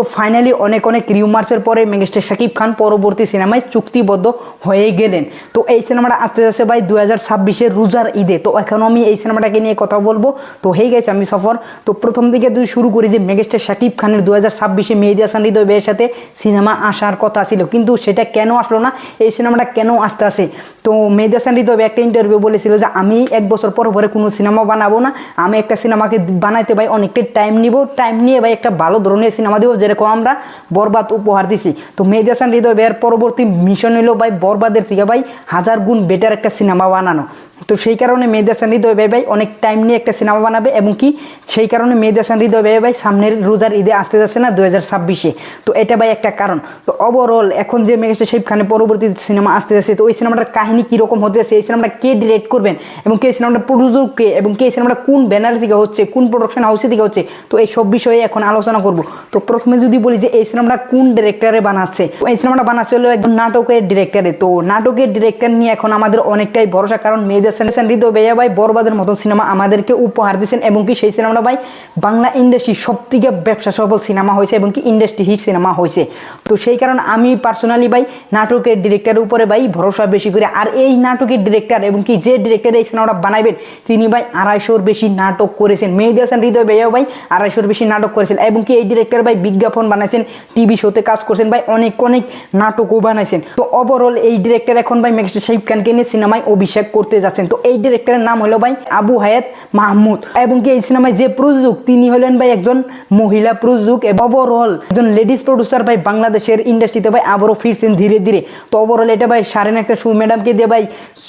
তো ফাইনালি অনেক অনেক রিউমার্সের পরে মেগাস্টার শাকিব খান পরবর্তী সিনেমায় চুক্তিবদ্ধ হয়ে গেলেন। তো এই সিনেমাটা আসতে যাচ্ছে ভাই দু হাজার ছাব্বিশের রোজার ঈদে। তো এখন আমি এই সিনেমাটাকে নিয়ে কথা বলব। তো হয়ে গেছে আমি সফর। তো প্রথম দিকে যদি শুরু করি যে মেগাস্টার শাকিব খানের দু হাজার ছাব্বিশে মেহেদি হাসান হৃদয় ভাইয়ের সাথে সিনেমা আসার কথা ছিল। কিন্তু সেটা কেন আসলো না? এই সিনেমাটা কেন আসতে আসে? তো মেহেদি হাসান হৃদয় একটা ইন্টারভিউ বলেছিল যে, আমি এক বছর পর পরে কোনো সিনেমা বানাবো না। আমি একটা সিনেমাকে বানাইতে ভাই অনেকটাই টাইম নিব। টাইম নিয়ে ভাই একটা ভালো ধরনের সিনেমা দেবো, যেরকম আমরা বরবাদ উপহার দিছি। তো মেহেদি হাসান হৃদয় ভাইয়ের পরবর্তী মিশন হলো ভাই বরবাদের থেকে ভাই হাজার গুণ বেটার একটা সিনেমা বানানো। তো সেই কারণে মেহেদি হাসান হৃদয় ভাই ভাই, অনেক টাইম নিয়ে একটা সিনেমা বানাবে এবং কি সেই কারণে মেহেদি হাসান হৃদয় ভাই ভাই, সামনের রোজার ঈদে আসতে যাচ্ছে না দু হাজার ছাব্বিশে। তো এটা ভাই একটা কারণ। তো ওভারঅল এখন যে মেগাস্টার শাহিব খানের পরবর্তী সিনেমা আসতে যাচ্ছে, তো ওই সিনেমাটার কাহিনী কীরকম হতে যাচ্ছে, এই সিনেমাটা কে ডিরেক্ট করবেন এবং কে সিনেমাটা প্রডিউসার কে এবং কে সিনেমাটা কোন ব্যানার থেকে হচ্ছে, কোন প্রোডাকশন হাউসে থেকে হচ্ছে, তো এই সব বিষয়ে এখন আলোচনা করব। তো প্রথমে যদি বলি যে এই সিনেমাটা কোন ডিরেক্টরে বানাচ্ছে, তো এই সিনেমাটা বানাচ্ছে হলো একজন নাটকের ডিরেক্টরে তো নাটকের ডিরেক্টর নিয়ে এখন আমাদের অনেকটাই ভরসা, কারণ মেহেদি হাসান হৃদয় ভাইয়া ভাই বরবাদের মতন সিনেমা আমাদেরকে উপহার দিয়েছেন এবং কি সেই সিনেমাটা ভাই বাংলা ইন্ডাস্ট্রি সব থেকে ব্যবসা সফল সিনেমা হয়েছে এবং কি ইন্ডাস্ট্রি হিট সিনেমা হয়েছে। তো সেই কারণে আমি পার্সোনালি ভাই নাটকের ডিরেক্টরের উপরে ভাই ভরসা বেশি করে আর এই নাটকের ডিরেক্টর এবং কি যে ডিরেক্টর এই সিনেমাটা বানাবেন তিনি ভাই আড়াইশোর বেশি নাটক করেছেন। মেহেদি হাসান হৃদয় ভাইয়াও ভাই আড়াইশোর বেশি নাটক করেছেন এবং কি এই ডিরেক্টর ভাই বিজ্ঞাপন বানাইছেন টিভি শোতে কাজ করছেন ভাই অনেক অনেক নাটকও বানাইছেন। তো ওভারঅল এই ডিরেক্টর এখন ভাই মেঘস্টার শাহিব খানকে নিয়ে সিনেমায় অভিষেক করতে যাচ্ছেন। তো এই ডিরেক্টরের নাম হলো ভাই আবু হায়াত মাহমুদ। এবং কি এই সিনেমায় যে প্রযোজক, তিনি হলেন ভাই একজন মহিলা প্রযোজক ওভারঅল একজন লেডিস প্রডিউসার ভাই বাংলাদেশের ইন্ডাস্ট্রিতে ভাই আবারও ফিরছেন ধীরে ধীরে। তো ওভারঅল এটা ভাই সারেন একটা সু ম্যাডামকে দিয়ে ভাই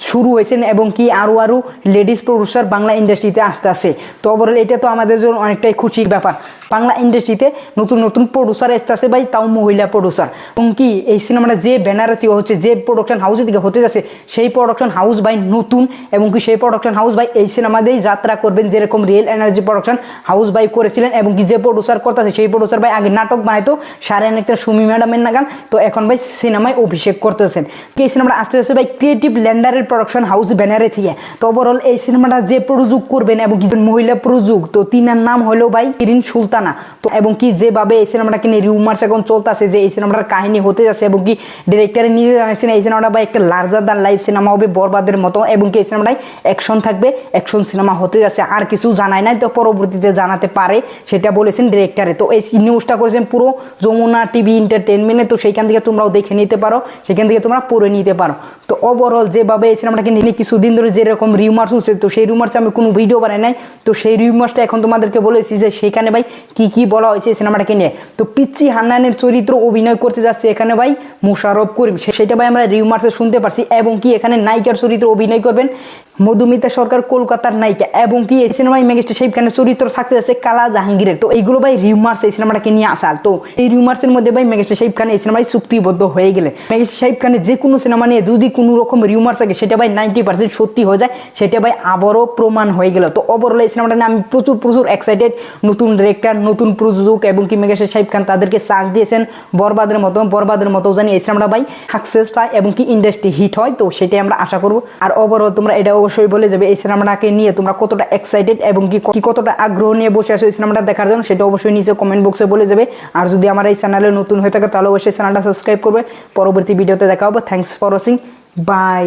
শুরু হয়েছেন এবং কি আরও আরও লেডিস প্রডিউসার বাংলা ইন্ডাস্ট্রিতে আসতে আসে তো ওভারঅল এটা তো আমাদের জন্য অনেকটাই খুশির ব্যাপার। বাংলা ইন্ডাস্ট্রিতে নতুন নতুন প্রডিউসার আসতে আসে ভাই, তাও মহিলা প্রডিউসার এবং কি, এই সিনেমাটা যে ব্যানারে হচ্ছে, যে প্রোডাকশন হাউসের দিকে হতে যাচ্ছে, সেই প্রোডাকশন হাউস ভাই নতুন এবং কি সেই প্রোডাকশন হাউস ভাই এই সিনেমা দিয়েই যাত্রা করবেন, যেরকম রিয়েল এনার্জি প্রোডাকশন হাউস ভাই করেছিলেন এবং কি যে প্রডিউসার করতেছে, সেই প্রডিউসার ভাই আগে নাটক বানাইতো সাড়ে একটা সুমি ম্যাডামের নাগান তো এখন ভাই সিনেমায় অভিষেক করতেছেন। এই সিনেমাটা আসতে আসতে ভাই ক্রিয়েটিভ ল্যান্ডারের প্রোডাকশন হাউস ব্যানারে থেকে। তো ওভারঅল এই সিনেমাটা যে প্রযোগ করবেন এবং মহিলা প্রযোগ তো তিনার নাম হলো ভাই ইরিন সুলতানা। তো এবং কি যেভাবে এই সিনেমাটাকে নিয়ে রিউমার্স এখন চলতেছে যে এই সিনেমাটার কাহিনী হতে যাচ্ছে এবং কি ডিরেক্টরে নিজে জানাইছেন এই সিনেমাটা ভাই একটা লার্জার দ্যান লাইফ সিনেমা হবে বরবাদের মতো এবং কি এই সিনেমাটায় অ্যাকশন থাকবে অ্যাকশন সিনেমা হতে যাচ্ছে। আর কিছু জানাই নাই, তো পরবর্তীতে জানাতে পারে, সেটা বলেছেন ডিরেক্টরে তো এই নিউজটা করেছেন পুরো যমুনা টিভি এন্টারটেনমেন্টে তো সেইখান থেকে তোমরাও দেখে নিতে পারো, সেখান থেকে তোমরা পড়ে নিতে পারো। তো ওভারঅল যেভাবে এই সিনেমাটাকে নিয়ে কিছুদিন ধরে যেরকম রিউমার্স হচ্ছে তো সেই রিউমার্সে আমি কোনো ভিডিও বানাই নাই। তো সেই রিউমার্সটা এখন তোমাদেরকে বলেছি যে সেখানে ভাই কি কি বলা হয়েছে সিনেমাটাকে নিয়ে? তো পিচ্ছি হান্নানের চরিত্র অভিনয় করতে যাচ্ছে এখানে ভাই মুশারফ করিম। সেটা ভাই আমরা রিউমার্সে শুনতে পারছি এবং কি এখানে নায়িকার চরিত্র অভিনয় করবেন? মধুমিতা সরকার কলকাতার নায়িকা এবং কি, এই সিনেমায় মেগাস্টার শাহিব খানের চরিত্র থাকতে যাচ্ছে কালা জাহাঙ্গীরের। তো এইগুলো ভাই রিউমার্স এই সিনেমাটাকে নিয়ে আসা। তো এই রিউমার্সের মধ্যে ভাই মেগাস্টার শাহিব খান এই সিনেমায় চুক্তিবদ্ধ হয়ে গেলে। মেগাস্টার শাহিব খানের যে কোনো সিনেমা নিয়ে যদি কোনো রকম রিউমার্স থাকে, সেটা ভাই নাইনটি পার্সেন্ট সত্যি হয়ে যায়, সেটা ভাই আবারও প্রমাণ হয়ে গেল। তো ওভারঅল এই সিনেমাটা নিয়ে আমি প্রচুর প্রচুর এক্সাইটেড নতুন ডিরেক্টর নতুন প্রযোজক এবং কি মেগাস্টার শাহিব খান তাদেরকে চান্স দিয়েছেন বরবাদের মতো বরবাদের মতো জানি এই সিনেমাটা ভাই সাকসেস পায় এবং কি ইন্ডাস্ট্রি হিট হয়। তো সেটাই আমরা আশা করব। আর ওভারঅল তোমরা এটা অবশ্যই বলে যাবে, এই সিনেমাটাকে নিয়ে তোমরা কতটা এক্সাইটেড এবং কি কতটা আগ্রহ নিয়ে বসে আসো এই সিনেমাটা দেখার জন্য সেটা অবশ্যই নিচে কমেন্ট বক্সে বলে যাবে। আর যদি আমার এই চ্যানেলে নতুন হয়ে থাকে তাহলে অবশ্যই চ্যানেলটা সাবস্ক্রাইব করবে। পরবর্তী ভিডিওতে দেখা হবে। Thanks for watching by